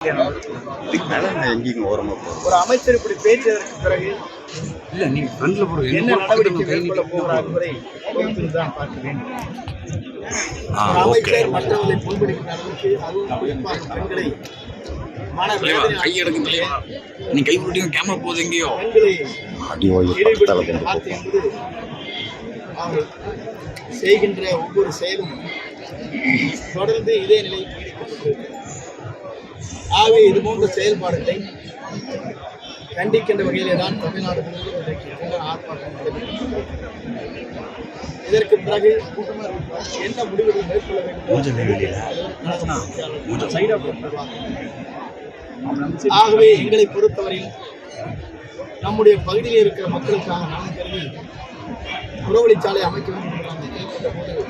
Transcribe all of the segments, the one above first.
இதுக்கு மேல நான் எங்கேயும் ஓரமா போறேன் ஒரு அமைச்சர் இப்படி பேசியதற்கு பிறகு இல்ல நீங்க ஃப்ரண்ட்ல போடுங்க என்ன என்ன நடவடிக்கை கை மேற்கொள்ள நீட்டி போகிறார் என்பதை பொறுத்திருந்துதான் பார்க்க வேண்டும். ஆ ஒரு ஓகே அமைச்சர் மற்றவர்களை புண்படுகின்ற அளவுக்கு அதுவும் குறிப்பாக பெண்களை மன தலைவா வேதனை கை எடுங்க தலைவா. நீ கை போட்டீங்க கேமரா போகுது எங்கேயோ? செய்கின்ற ஒவ்வொரு செயலும் தொடர்ந்து இதே நிலை நீடிக்கப்பட்டிருக்கிறது. ஆகவே இது போன்ற செயல்பாடுகளை கண்டிக்கின்ற வகையிலே தான் தமிழ்நாடு முழுவதும் ஆர்ப்பாட்டம் நடைபெற்றது இதற்கு பிறகு என்ன முடிவுகள் மேற்கொள்ள வேண்டும்? ஆகவே எங்களை பொறுத்தவரையில் நம்முடைய பகுதியில் இருக்கிற மக்களுக்காக நலன் கருதி புறவழிச்சாலை அமைக்க வேண்டும் என்று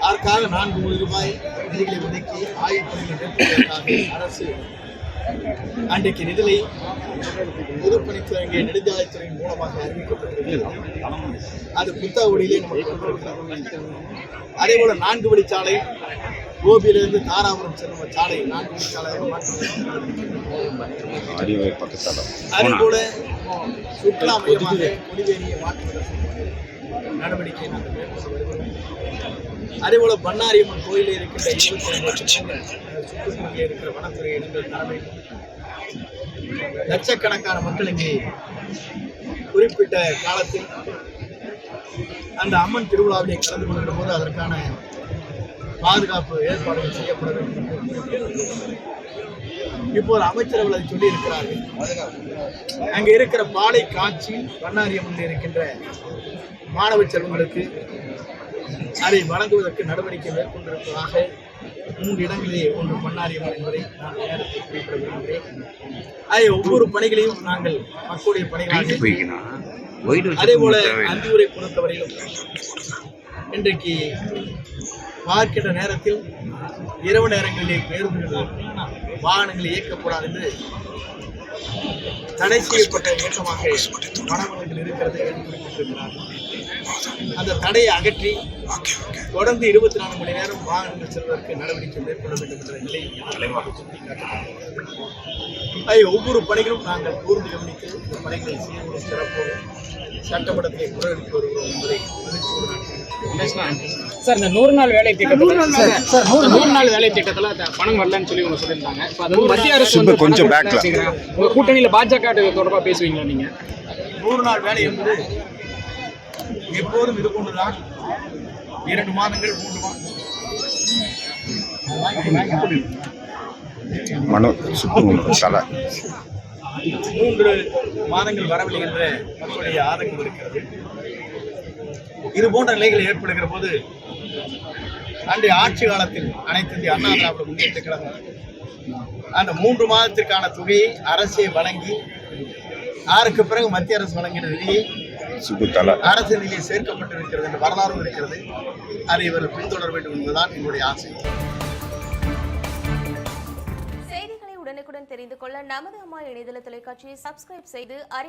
அதற்காக நான்கு கோடி ரூபாய் நிதிகளை ஒதுக்கி ஆய்வு அரசு அன்றைக்கு நிதிலை பொதுப்பணித்துறையின் நெடுஞ்சாலைத்துறையின் மூலமாக அறிவிக்கப்பட்டிருக்கிறது. அது புத்தக வழியிலே நமக்கு அதே போல நான்கு வழிச்சாலை கோபியிலிருந்து தாராபுரம் செல்லும் சாலை. நான்கு அதே போல சுற்றுலா மையமாக கொடிவேரியை மாற்றுவதற்கு நடவடிக்கை நாங்கள் மேற்கொண்டு வருகிறோம் அதே போல பண்ணாரியம்மன் கோயிலில் இருக்கின்ற சுற்றுப்பகுதியில் இருக்கிற வனத்துறை இடங்கள் வேண்டும் லட்சக்கணக்கான மக்கள் இங்கே குறிப்பிட்ட காலத்தில் அந்த அம்மன் திருவிழாவிலே கலந்து கொள்கிற போது அதற்கான பாதுகாப்பு ஏற்பாடுகள் செய்யப்பட வேண்டும். இப்போது அமைச்சர்கள் அதை சொல்லி இருக்கிறார்கள் அங்க இருக்கிற பாலை காட்சி பண்ணாரியம்மன் இருக்கின்ற மாணவ செல்வங்களுக்கு அதை வழங்குவதற்கு நடவடிக்கை மேற்கொண்டிருப்பதாக மூன்று இடங்களிலே ஒன்று பண்ணாரியம்மன் என்பதை நான் நேரத்தில் குறிப்பிட விரும்புகிறேன். அதை ஒவ்வொரு பணிகளையும் நாங்கள் மக்களுடைய பணிகளாக அதே போல அந்தியூரை பொறுத்தவரையிலும் இன்றைக்கு பார்க்கின்ற நேரத்தில் இரவு நேரங்களிலே பேருந்துகள் வாகனங்கள் இயக்கக்கூடாது என்று தடை செய்யப்பட்ட இயக்கமாக மாணவர்கள் இருக்கிறது என்று அந்த தடையை அகற்றி தொடர்ந்து இருபத்தி நான்கு மணி நேரம் வாகனங்கள் செல்வதற்கு நடவடிக்கை மேற்கொள்ள வேண்டும் என்ற நிலை அதை ஒவ்வொரு பணிகளும் நாங்கள் கூர்ந்து கவனித்து இந்த பணிகளை சீர்குலை சிறப்போடு சட்டமன்றத்தை முறையெடுத்து வருகிறோம் என்பதை சார் இந்த நூறு நாள் வேலை திட்டத்தில் சார் நூறு நாள் வேலை. திட்டத்தில் பணம் வரலன்னு சொல்லி அவங்க மத்திய அரசு கொஞ்சம் அப்படிங்கிறாங்க. உங்க கூட்டணியில் பாஜக தொடர்பாக பேசுவீங்களா நீங்க? நூறு நாள் வேலை என்பது எப்போதும் இது கொண்டுதான் இரண்டு மாதங்கள் மூன்று மாதங்கள். மனோ சுப்பு தலை மூன்று மாதங்கள் வரவில்லை என்ற மக்களுடைய ஆதங்கம் இருக்கிறது. இது போன்ற நிலைகள் ஏற்படுகிற போது அன்றைய ஆட்சி காலத்தில் அனைத்து இந்திய அண்ணா திராவிட முன்னேற்ற கழகம் அந்த மூன்று மாதத்திற்கான தொகையை அரசே வழங்கி அதற்கு பிறகு மத்திய அரசு வழங்கின தலை அரசு நிதியை சேர்க்கப்பட்டிருக்கிறது என்ற வரலாறும் இருக்கிறது. அதை இவர்கள் பின்தொடர வேண்டும் என்பதுதான் எங்களுடைய ஆசை. செய்திகளை உடனுக்குடன் தெரிந்து கொள்ள நமது அம்மா இணையதள தொலைக்காட்சியை சப்ஸ்கிரைப் செய்து அருகில்